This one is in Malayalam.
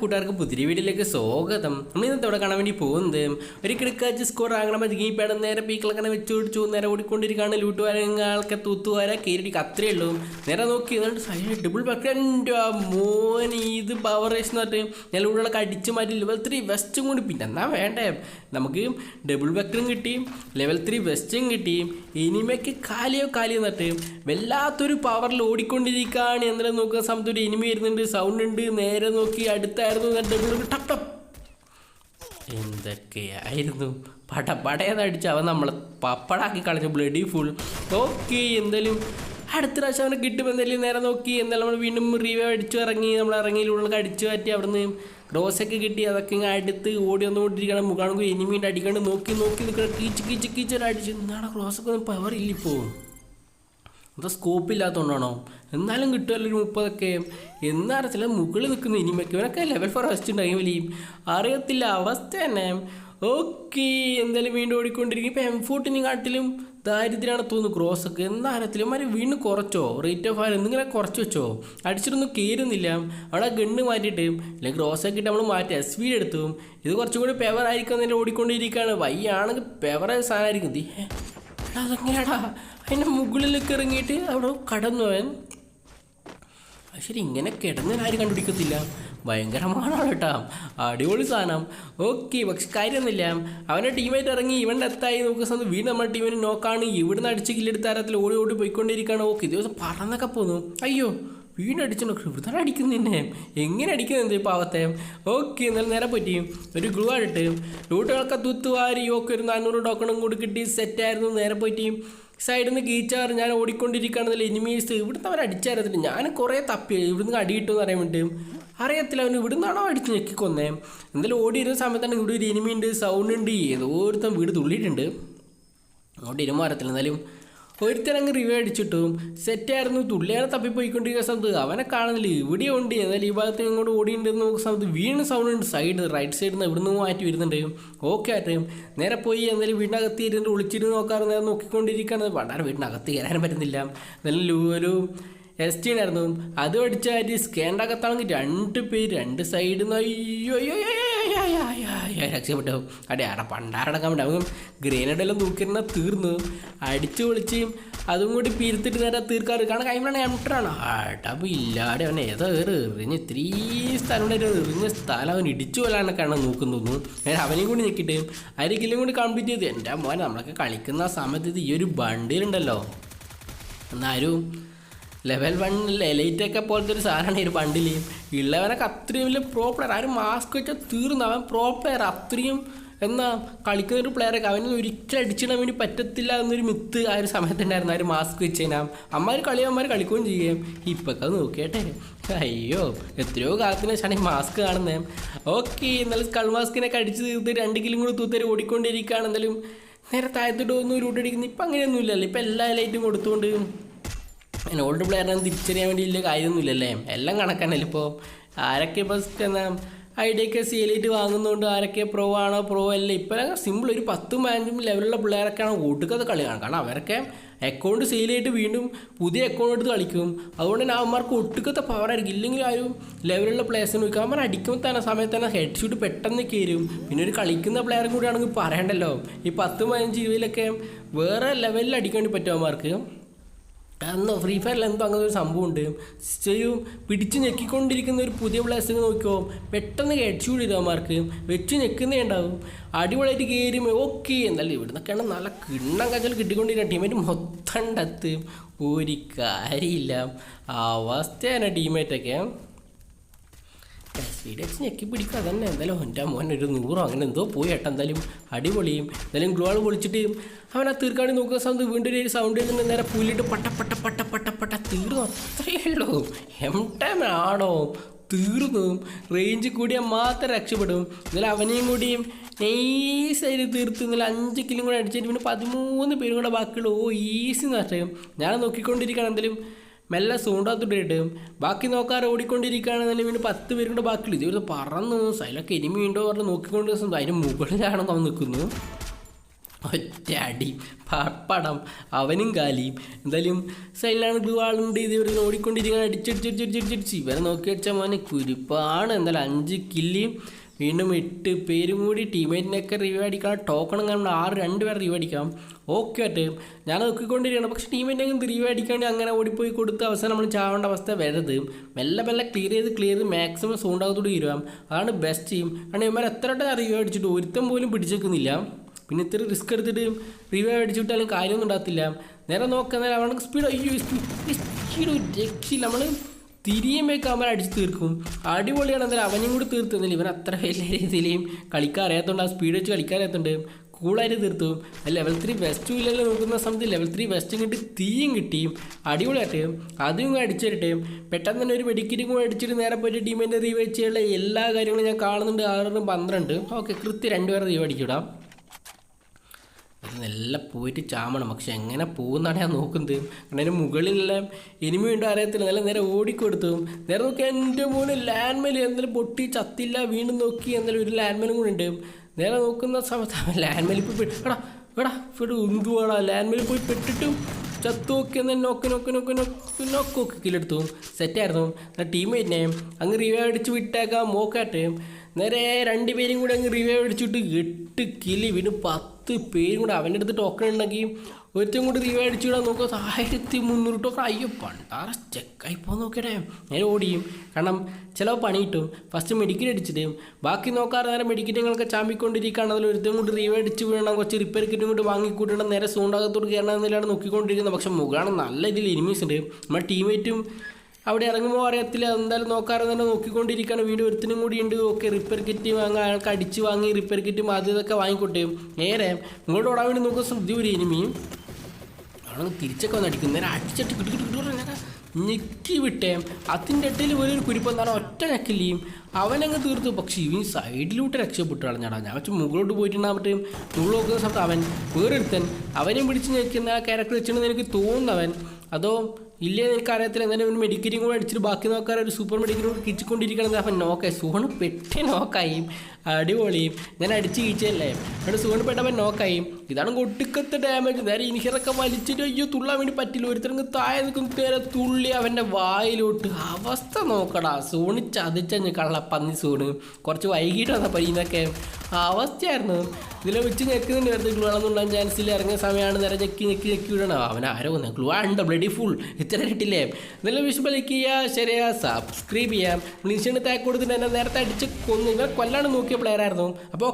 കൂട്ടുകാർക്കും പുതിയ വീഡിയോയിലേക്ക് സ്വാഗതം. നമ്മൾ ഇന്നത്തെ അവിടെ കാണാൻ വേണ്ടി പോകുന്നത് ഒരു കിടക്കാച്ച് സ്കോർ ആകണം ഈ പേടം നേരെ പീക്കളങ്ങനെ വെച്ച് പിടിച്ചു നേരെ ഓടിക്കൊണ്ടിരിക്കുകയാണ്. ലൂട്ടുവാരങ്ങൾക്ക് തൂത്തുവാര കീരടി അത്രയേ ഉള്ളൂ. നേരെ നോക്കി എന്നിട്ട് സൈഡ് ഡബിൾ എന്റെ മോൻ ഇത് പവർ റേസ് എന്ന് പറഞ്ഞിട്ട് ഞാൻ ലൂടുകളൊക്കെ അടിച്ചു മാറ്റി ലെവൽ ത്രീ വെസ്റ്റും കൂടി പിന്നെ എന്നാ വേണ്ടേ? നമുക്ക് ഡബിൾ ബക്കറും കിട്ടി ലെവൽ ത്രീ വെസ്റ്റും കിട്ടി. ഇനിമയ്ക്ക് കാലിയോ കാലിയോ എന്നിട്ട് വല്ലാത്തൊരു പവറിൽ ഓടിക്കൊണ്ടിരിക്കുകയാണ്. എന്നാലും നോക്കുന്ന സമയത്ത് ഒരു ഇനിമ വരുന്നുണ്ട് സൗണ്ട് ഉണ്ട്. നേരെ നോക്കി അടുത്തായിരുന്നു ഡബിൾ ടപ്പ് ടപ്പ് എന്തൊക്കെയായിരുന്നു? പട പടയെന്ന് അടിച്ച് അവൻ നമ്മളെ പപ്പടാക്കി കളഞ്ഞു ബ്ലഡി ഫുൾ ഓക്കെ എന്തായാലും അടുത്ത പ്രാവശ്യം അവനെ കിട്ടും എന്തായാലും നേരെ നോക്കി എന്തായാലും നമ്മൾ വീണ്ടും റീവേ അടിച്ചു ഇറങ്ങി നമ്മൾ ഇറങ്ങിയിലുള്ളൊക്കെ അടിച്ചു മാറ്റി അവിടുന്ന് ഗ്രോസൊക്കെ കിട്ടി അതൊക്കെ ഇങ്ങനെ അടുത്ത് ഓടി വന്നുകൊണ്ടിരിക്കണം മുഖാണെങ്കിൽ എനിമീന്റെ അടിക്കാണ്ട് നോക്കി നോക്കി നിൽക്കണം കീച്ച് കീച്ച് കീച്ചൊരു അടിച്ച്. എന്താണ് ഗ്രോസൊക്കെ ഒന്നും പവർ ഇല്ലിപ്പോൾ അത് സ്കോപ്പ് ഇല്ലാത്തതുകൊണ്ടാണോ എന്നാലും കിട്ടുമല്ലോ ഒരു മുപ്പതൊക്കെ. എന്നറിയത്തില്ല മുകളിൽ നിൽക്കുന്ന ഇനിമയ്ക്ക് ഇവനൊക്കെ ലെവൽ ഫോർ ഫസ്റ്റ് ഉണ്ടായി വലിയും. അറിയത്തില്ല അവസ്ഥ തന്നെ. ഓക്കെ എന്തായാലും വീണ്ടും ഓടിക്കൊണ്ടിരിക്കും. ഇപ്പം എം ഫോർട്ടിനെ കാട്ടിലും ദാരിദ്ര്യമാണ് തോന്നുന്നു ക്രോസ് ഒക്കെ. അവർ വീണ്ടും കുറച്ചോ? റേറ്റ് ഓഫ് ഫയർ എന്തെങ്കിലും കുറച്ച് വെച്ചോ? അടിച്ചിട്ടൊന്നും കയറുന്നില്ല. അവിടെ ഗണ്ണ് മാറ്റിയിട്ട് അല്ലെങ്കിൽ ക്രോസ് ഒക്കെ ഇട്ട് നമ്മൾ മാറ്റി എസ് വി എടുത്തു. ഇത് കുറച്ചും കൂടി പെവർ ആയിരിക്കും എന്നതിൽ ഓടിക്കൊണ്ടിരിക്കുകയാണ്. വയ്യാണെങ്കിൽ പെവർ സാധനമായിരിക്കും. അതെങ്ങനെയാടാ? അതിന്റെ മുകളിലേക്ക് ഇറങ്ങിയിട്ട് അവിടെ കടന്നു അവൻ ശരി ഇങ്ങനെ കിടന്നാൽ ആരും കണ്ടുപിടിക്കത്തില്ല? ഭയങ്കരമാണ് കേട്ടോ. അടിപൊളി സാധനം. ഓക്കെ പക്ഷെ കാര്യമൊന്നുമില്ല. അവന്റെ ടീമായിട്ട് ഇറങ്ങി ഇവന്റെ എത്തായി. നോക്കുന്ന സമയത്ത് വീണ്ടും നമ്മുടെ ടീമിന് നോക്കാണ്. ഇവിടുന്ന് അടിച്ച് കില്ലെടുത്താരത്തിൽ ഓടി ഓടി പോയിക്കൊണ്ടിരിക്കുകയാണ്. ഓക്കെ ദിവസം പറന്നൊക്കെ പോന്നു. അയ്യോ വീണ്ടും അടിച്ചു ഇവിടുന്ന് അടിക്കുന്നതന്നെ എങ്ങനെ അടിക്കുന്നത് പാവത്തെ? ഓക്കെ എന്നാലും നേരെ പറ്റി ഒരു ഗ്ലൂ ആയിട്ട് ലൂട്ടുകളൊക്കെ തൂത്തുവാരി ഒക്കെ ഒരു നാനൂറ് ടോക്കണും കൂടി കിട്ടി സെറ്റായിരുന്നു നേരെ പറ്റി സൈഡിൽ നിന്ന് ഗീച്ചാറ് ഞാൻ ഓടിക്കൊണ്ടിരിക്കുകയാണെന്നില്ല എനിമീസ്. ഇവിടുന്ന് അവർ അടിച്ചായിരുന്നില്ല ഞാൻ കുറേ തപ്പി. ഇവിടുന്ന് അടിയിട്ടു എന്ന് അറിയാൻ വേണ്ടി. അറിയത്തില്ല അവന് ഇവിടുന്നാണോ അടിച്ച് ഞെക്കിക്കൊന്നേ? എന്തായാലും ഓടിയിരുന്ന സമയത്താണ് ഇവിടെ ഒരു എനിമി ഉണ്ട് സൗണ്ട് ഉണ്ട്. ഏതോ ഒരുത്തം വീട് തുള്ളിയിട്ടുണ്ട്. അങ്ങോട്ട് ഇരുമാറത്തില്ല എന്നാലും ഒരുത്തനങ്ങ് റിവ്യൂ അടിച്ചിട്ടും സെറ്റായിരുന്നു തുള്ളിയാണ് തപ്പിപ്പോയിക്കൊണ്ടിരിക്കുന്ന സമയത്ത് അവനെ കാണുന്നില്ല. ഇവിടെ ഉണ്ട്. എന്നാലും ഈ ഭാഗത്ത് ഇങ്ങോട്ട് ഓടിയിട്ടുണ്ടെന്ന് നോക്കുന്ന സമയത്ത് വീണ് സൗണ്ട് ഉണ്ട്. സൈഡ് റൈറ്റ് സൈഡിൽ നിന്ന് ഇവിടുന്ന് മാറ്റി വരുന്നുണ്ട്. ഓക്കെ ആയിട്ട് നേരെ പോയി. എന്നാലും വീടിനകത്ത് ഇരുന്ന് ഒളിച്ചിരുന്ന് നോക്കാറ് നേരെ നോക്കിക്കൊണ്ടിരിക്കുകയാണ്. പണ്ടാറ് വീടിനകത്ത് കയറാൻ പറ്റുന്നില്ല. എന്നാലും ഒരു എസ് ടി ആയിരുന്നു അതും അടിച്ചാൽ സ്കാന്റെ അകത്താണെങ്കിൽ രണ്ട് പേര്. രണ്ട് സൈഡിൽ നിന്ന് അയ്യോ അയ്യോ. രക്ഷപ്പെട്ടു. അടി ആടെ പണ്ടാടക്കാൻ വേണ്ടി അവൻ ഗ്രേനഡെല്ലാം നോക്കിയിരുന്ന തീർന്നു. അടിച്ചു പൊളിച്ച് അതും കൂടി പിരുത്തിട്ട് നേരെ തീർക്കാറ്. കാരണം കൈമണ എംട്ടറാണ് അടവ് ഇല്ലാതെ അവൻ ഏതോ കയറി എറിഞ്ഞ് ഇത്രീ സ്ഥലം എറിഞ്ഞ സ്ഥലം അവൻ ഇടിച്ചു കൊല്ലാനൊക്കെയാണ് നോക്കുന്നു ഞാൻ അവനെയും കൂടി നിൽക്കിട്ട് ആരെങ്കിലും കൂടി കംപ്ലീറ്റ് ചെയ്ത്. എന്റെ മോനെ നമ്മളൊക്കെ കളിക്കുന്ന സമയത്ത് ഈ ഒരു ബണ്ടിലുണ്ടല്ലോ. എന്നാരും ലെവൽ വണ്ണിൽ എലൈറ്റൊക്കെ പോലത്തെ ഒരു സാധനമാണ് ഒരു ബണ്ടിൽ ഉള്ളവനൊക്കെ അത്രയും വലിയ പ്രോ പ്ലെയർ ആരും മാസ്ക് വെച്ചാൽ തീർന്നു. അവൻ പ്രോ പ്ലെയർ അത്രയും എന്നാ കളിക്കുന്ന ഒരു പ്ലെയറൊക്കെ അവനൊന്നും ഒരിക്കലും അടിച്ചിടാൻ വേണ്ടി പറ്റത്തില്ല എന്നൊരു മിത്ത് ആ ഒരു സമയത്തുണ്ടായിരുന്നു. ആ ഒരു മാസ്ക് വെച്ച് കഴിഞ്ഞാൽ അമ്മമാർ കളിയമ്മമാർ കളിക്കുകയും ചെയ്യുകയും ഇപ്പൊക്കെ നോക്കിയട്ടെ. അയ്യോ എത്രയോ കാലത്തിന് വെച്ചാണ് ഈ മാസ്ക് കാണുന്നത് ഓക്കെ എന്നാലും സ്കൾ മാസ്കിനൊക്കെ അടിച്ച് തീർത്ത് രണ്ട് കിലും കൂടി തൂത്തേര് ഓടിക്കൊണ്ടിരിക്കുകയാണ്. എന്നാലും നേരെ താഴത്തോട്ട് ഒന്നും റൂട്ടടിക്കുന്നു ഇപ്പം അങ്ങനെയൊന്നുമില്ലല്ലോ. ഇപ്പം എല്ലാ ലൈറ്റും കൊടുത്തുകൊണ്ട് അങ്ങനെ ഓൾഡ് പ്ലെയറിനെ തിരിച്ചറിയാൻ വേണ്ടി വലിയ കാര്യമൊന്നുമില്ലല്ലേ? എല്ലാം കണക്കാണല്ലോ ഇപ്പോൾ ആരൊക്കെ ഇപ്പോൾ എന്നാ ഐഡിയൊക്കെ സീലായിട്ട് വാങ്ങുന്നതുകൊണ്ട് ആരൊക്കെ പ്രോ ആണോ പ്രോ അല്ല? ഇപ്പം സിമ്പിൾ ഒരു പത്തും പതിനഞ്ചും ലെവലുള്ള പിള്ളേരൊക്കെയാണ് ഒട്ടുക്കത് കളിയാണ് കാരണം അവരൊക്കെ അക്കൗണ്ട് സെയിലായിട്ട് വീണ്ടും പുതിയ അക്കൗണ്ട് എടുത്ത് കളിക്കും. അതുകൊണ്ട് തന്നെ അവന്മാർക്ക് ഒട്ടുക്കത്തെ പവർ ആയിരിക്കും. ഇല്ലെങ്കിൽ ആ ഒരു ലെവലുള്ള പ്ലേയേഴ്സിന് നോക്കുക അവന്മാർ അടിക്കുമ്പോൾ തന്നെ സമയത്ത് തന്നെ ഹെഡ് ഷൂട്ട് പെട്ടെന്ന് കയറും. പിന്നെ ഒരു കളിക്കുന്ന പ്ലെയറും കൂടിയാണെങ്കിൽ പറയണ്ടല്ലോ? ഈ പത്ത് പതിനഞ്ച് ഇരുപതിലൊക്കെ വേറെ ലെവലിൽ അടിക്കാൻ വേണ്ടി പറ്റും അവന്മാർക്ക്. അന്ന് ഫ്രീ ഫയറിൽ എന്തോ അങ്ങനെ ഒരു സംഭവം ഉണ്ട് ഒരു പിടിച്ച് ഞെക്കിക്കൊണ്ടിരിക്കുന്ന ഒരു പുതിയ പ്ലേസിനെ നോക്കിയോ പെട്ടെന്ന് ഹെഡ്ഷൂട്ട് ചെയ്തവന്മാർക്ക് വെച്ച് ഞെക്കുന്നേ ഉണ്ടാവും. അടിപൊളിയായിട്ട് കയറി ഓക്കെ എന്നാലും ഇവിടുന്നൊക്കെയാണ് നല്ല കിണ്ണം കച്ചൽ കിട്ടിക്കൊണ്ടിരിക്കുന്ന ടീമേറ്റ് മൊത്തം ഡത്ത് ഒരു കാര്യമില്ല. അവസ്ഥയാണ് ടീമേറ്റൊക്കെ വെച്ച് ഞെക്കി പിടിക്കുക അതന്നെ എന്തായാലും എന്റെ മോൻ ഒരു നൂറോ അങ്ങനെ എന്തോ പോയി ഏട്ടൻ എന്തായാലും അടിപൊളിയും. എന്തായാലും ഗ്ലോൾ പൊളിച്ചിട്ട് അവൻ ആ തീർക്കാണി നോക്കുന്ന സമയത്ത് വീണ്ടും ഒരു സൗണ്ട് നിന്ന് നേരെ പുല്ലിട്ട് പട്ട പട്ട പട്ട പട്ട പട്ട തീർന്നു. അത്രയേ ഉള്ളൂ. എം ടൈം ആണോ? തീർന്നു. റേഞ്ച് കൂടിയാൽ മാത്രം രക്ഷപ്പെടും. എന്നാലും അവനെയും കൂടിയും നൈസായിട്ട് തീർത്ത് ഇന്നലെ അഞ്ച് കിലും കൂടെ അടിച്ചിട്ട് പിന്നെ പതിമൂന്ന് പേരും കൂടെ ബാക്കിയുള്ളൂ. ഓ ഈസി നഷ്ടം. ഞാൻ നോക്കിക്കൊണ്ടിരിക്കണം എന്തായാലും. മെല്ലെ സൂണ്ടാത്തിട്ടിട്ട് ബാക്കി നോക്കാറ് ഓടിക്കൊണ്ടിരിക്കുകയാണെന്നുണ്ടെങ്കിൽ പിന്നെ പത്ത് പേരുണ്ട് ബാക്കിയുള്ളത്. ബാക്കിയുള്ളൂ ഇതുവരെ പറന്നു സൈലൊക്കെ ഇനിമി ഉണ്ടോ പറഞ്ഞ് നോക്കിക്കൊണ്ട് അതിന് മുകളിലാണ് അവൻ നിൽക്കുന്നു. ഒറ്റ അടി. പപ്പടം അവനും കാലിയും. എന്തായാലും സൈലാണ് ഗ്ലൂ ആളുണ്ട് ഇത് ഇവിടെ ഓടിക്കൊണ്ടിരിക്കാൻ അടിച്ചടിച്ചടിച്ചടിച്ചടിച്ച് ഇവരെ നോക്കി വെച്ചാൽ മോനെ കുരിപ്പാണ്. എന്തായാലും അഞ്ച് കില്ലിയും വീണ്ടും എട്ട് പേരും കൂടി ടീമേറ്റിനൊക്കെ റിവ്യൂ അടിക്കണം ടോക്കൺ നമ്മൾ ആറ് രണ്ട് പേർ റിവ്യൂ അടിക്കാം. ഓക്കെ ആയിട്ട് ഞാൻ നോക്കിക്കൊണ്ടിരിക്കണം പക്ഷേ ടീമേറ്റിനെ റിവ്യൂ അടിക്കാണ്ട് അങ്ങനെ ഓടിപ്പോയി കൊടുത്ത് അവസാനം നമ്മൾ ചാവേണ്ട അവസ്ഥ വരരുത്. മെല്ലെ മെല്ലെ ക്ലിയർ ചെയ്ത് ക്ലിയർ ചെയ്ത് മാക്സിമം സൗണ്ടാകത്തോട് തീരുവാം അതാണ് ബെസ്റ്റ് ചെയ്യും കാരണം ഇവന്മാർ എത്ര റിവ്യൂ അടിച്ചിട്ട് ഒരുത്തം പോലും പിടിച്ചേക്കുന്നില്ല. പിന്നെ ഇത്ര റിസ്ക് എടുത്തിട്ട് റിവ്യൂ അടിച്ചു വിട്ടാലും കാര്യമൊന്നും ഉണ്ടാകത്തില്ല. നേരെ നോക്കാൻ നേരം അവർക്ക് സ്പീഡ് അയ്യോ സ്പീഡ് രക്ഷയില്ല. നമ്മൾ തിരിയുമ്പോഴേക്ക് അവൻ അടിച്ച് തീർക്കും. അടിപൊളിയാണ്. എന്നാലും അവനും കൂടി തീർത്തുന്നില്ല. ഇവൻ അത്ര വലിയ രീതിയിലേയും കളിക്കാൻ അറിയാത്തതുകൊണ്ട് ആ സ്പീഡ് വെച്ച് കളിക്കാൻ അറിയാത്തതുണ്ട് കൂളായിട്ട് തീർത്തു. ലെവൽ ത്രീ വെസ്റ്റ് ഇല്ലല്ലോ നോക്കുന്ന സമയത്ത് ലെവൽ ത്രീ വെസ്റ്റും കിട്ടി തീയും കിട്ടി. അടിപൊളിയായിട്ട്. അതും അടിച്ചിട്ട് പെട്ടെന്ന് തന്നെ ഒരു മെഡിക്കറ്റും കൂടെ അടിച്ചിട്ട് നേരെ പോയിട്ട് ടീമിന്റെ റീവ് വെച്ചുള്ള എല്ലാ കാര്യങ്ങളും ഞാൻ കാണുന്നുണ്ട്. ആറും പന്ത്രണ്ട്. ഓക്കെ കൃത്യം രണ്ടുപേരെ റീവ് അടിക്കൂടാം. നല്ല പോയിട്ട് ചാമണം. പക്ഷെ എങ്ങനെ പോകുന്നാണ് ഞാൻ നോക്കുന്നത്. കാരണം അതിന് മുകളിലെല്ലാം ഇനിമി ഉണ്ടോ അറിയത്തില്ല. നല്ല നേരെ ഓടിക്കൊടുത്തു. നേരെ നോക്കി എന്റെ മോന് ലാൻഡ് മെയിൽ എന്തെങ്കിലും പൊട്ടി ചത്തില്ല വീണ്ടും നോക്കി എന്തായാലും ഒരു ലാൻഡ് മെയിലും കൂടെ ഉണ്ട്. നേരെ നോക്കുന്ന സമയത്ത് ലാൻഡ് മെയിൽ പോയി എടാ എടാ ഇവിടെ എന്തുവാടാ ലാൻഡ് മെയിൽ പോയി പെട്ടിട്ടും ചത്തു നോക്കി എന്നാൽ നോക്കി നോക്കി നോക്കി നോക്കി നോക്കി നോക്കി കില്ലെടുത്തു സെറ്റായിരുന്നു ടീമേറ്റിനെ അങ്ങ് റിവൈവ് അടിച്ച് വിട്ടേക്കാം മോക്കാട്ടെ നേരെ രണ്ടുപേരും കൂടെ അങ്ങ് റിവൈവ് അടിച്ചിട്ട് എട്ട് കിലി പിന്നെ പത്ത് പേരും കൂടെ അവന്റെ അടുത്ത് ടോക്കൺ ഉണ്ടെങ്കിൽ ഒരുത്തും കൂടി റിവ്യൂ അടിച്ചിടാൻ നോക്കുക ആയിരത്തി മുന്നൂറ് ടോക്കൺ അയ്യോ പണ്ടാറ ചെക്കായി പോ നോക്കട്ടെ നേരെ ഓടിയും. കാരണം ചിലവ് പണി കിട്ടും. ഫസ്റ്റ് മെഡിക്കറ്റ് അടിച്ചിട്ട്. ബാക്കി നോക്കാറ് നേരെ മെഡിക്കറ്റുകളൊക്കെ ചാമ്പിക്കൊണ്ടിരിക്കുകയാണ്. അതിൽ ഒരുത്തും കൂടി റിവൈവ് അടിച്ച് വീഴണം. കുറച്ച് റിപ്പയർ കിറ്റും കൂടി വാങ്ങിക്കൂട്ടണം നേരെ സൂണ്ടാകത്തോട് കയറണമെന്നില്ലാണ്ട് നോക്കിക്കൊണ്ടിരിക്കുന്നത് പക്ഷെ മുഖാണ് നല്ല ഇതിൽ എനിമീസ് ഉണ്ട്. നമ്മുടെ ടീമേറ്റും അവിടെ ഇറങ്ങുമ്പോൾ അറിയത്തില്ല. എന്തായാലും നോക്കാറ് തന്നെ നോക്കിക്കൊണ്ടിരിക്കുകയാണ് വീട് ഒരുത്തിനും കൂടി ഉണ്ട്. ഓക്കെ റിപ്പയർ കിറ്റ് വാങ്ങാൻ അയാൾക്ക് അടിച്ച് വാങ്ങി റിപ്പയർ കിറ്റ് അത് ഇതൊക്കെ വാങ്ങിക്കോട്ടെ നേരെ ഇങ്ങോട്ട് ഓടാൻ വേണ്ടി നോക്കുന്ന ശ്രദ്ധ ഒരു ഇനിമിയും അവിടെ തിരിച്ചൊക്കെ വന്ന് അടിക്കും നേരെ അടിച്ചിട്ട് കിട്ടി കിട്ടി കിട്ടി ഞെക്കി വിട്ടേ. അതിന്റെ ഇടയിൽ വലിയൊരു കുരിപ്പം എന്താണ് ഒറ്റ ഞെക്കില്ലേയും അവനങ്ങ് തീർത്തു. പക്ഷേ ഇവൻ സൈഡിലോട്ട് രക്ഷപ്പെട്ടു കളഞ്ഞാടാ. ഞാൻ വെച്ച് മുകളിലോട്ട് പോയിട്ടുണ്ടാകട്ടെ മുകളിൽ നോക്കുന്ന സമയത്ത് അവൻ വേറൊരുത്തൻ. അവനെയും പിടിച്ച് ഞെക്കുന്ന ആ ക്യാരക്ടർ വെച്ചിട്ടുണ്ടെന്ന് എനിക്ക് തോന്നുന്നവൻ. അതോ ഇല്ലേ എനിക്ക് അറിയത്തില്ല. എന്നാലും ഒരു മെഡിക്കറ്റും കൂടെ അടിച്ചിട്ട് ബാക്കി നോക്കാൻ ഒരു സൂപ്പർ മെഡിക്കറ്റും കൂടെ കിച്ചിക്കൊണ്ടിരിക്കണമെന്ന് അപ്പം നോക്കേ സൂണ് പെട്ടി നോക്കായി അടിപൊളിയും. ഞാൻ അടിച്ച് കീച്ചല്ലേ അവിടെ സൂണ് പെട്ടവൻ നോക്കായി ഇതാണ് ഒട്ടുക്കത്തെ ഡാമേജ് നേരെ ഇനിഹിറൊക്കെ വലിച്ചിട്ട് അയ്യോ തുള്ളാൻ വേണ്ടി പറ്റില്ല. ഒരുത്തരങ്ങ് താഴെ നിൽക്കും. നേരെ തുള്ളി അവന്റെ വായിലോട്ട്. അവസ്ഥ നോക്കടാ. സൂണ് ചതിച്ചഞ്ഞ് കള്ള പന്നി സൂണ് കുറച്ച് വൈകിട്ട് വന്ന പരീന്നൊക്കെ അവസ്ഥയായിരുന്നു. ഇതിലെ വെച്ച് ഞെക്കുന്നുണ്ട്. വെറുതെ ഗ്ലൂ ആണെന്നുണ്ടാകാൻ ചാൻസ് ഇല്ല. ഇറങ്ങിയ സമയമാണ്. നേരെ ഞെക്കി ഞെക്കി ഞെക്കി വിടണം. അവൻ ആരോ ഗ്ലൂ ആണ്ട് ബ്ലഡി ഫുൾ ഇത്ര നല്ല ലൈക്ക് ചെയ്യുക ശരിയാ സബ്സ്ക്രൈബ് ചെയ്യാം ലിൻഷന് താക്ക് കൊടുത്തിട്ട് എന്നെ നേരത്തെ അടിച്ച് കൊന്നു ഇവ കൊല്ലാണ്ട് നോക്കിയ പ്ലെയർ ആയിരുന്നു. അപ്പോൾ